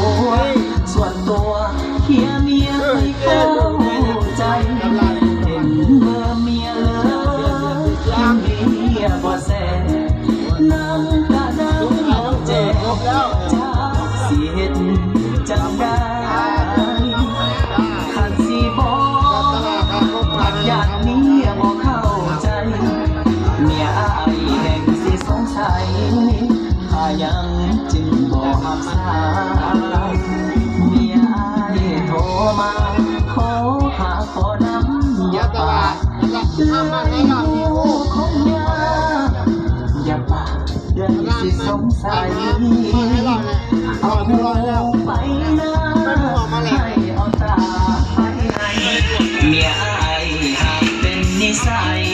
ัว ส่วนตัวเฮียเมียไม่เข้าใจเห็นเบอร์เมียเลยเมียบ่แสน้ำตาน้ำเจ็บจ้าสีเหนจังได้ขันสีบอกปัญญเมียบ่เข้าใจ เมียอายแห่งสีสงสัยข้ายังจึงบอกหักษา อามาในรอบนี้คงยากอย่าปากเดือนสิสงสัยเอาหัวไปนะให้เอาตาไปเมียอายหากเป็นนิสัย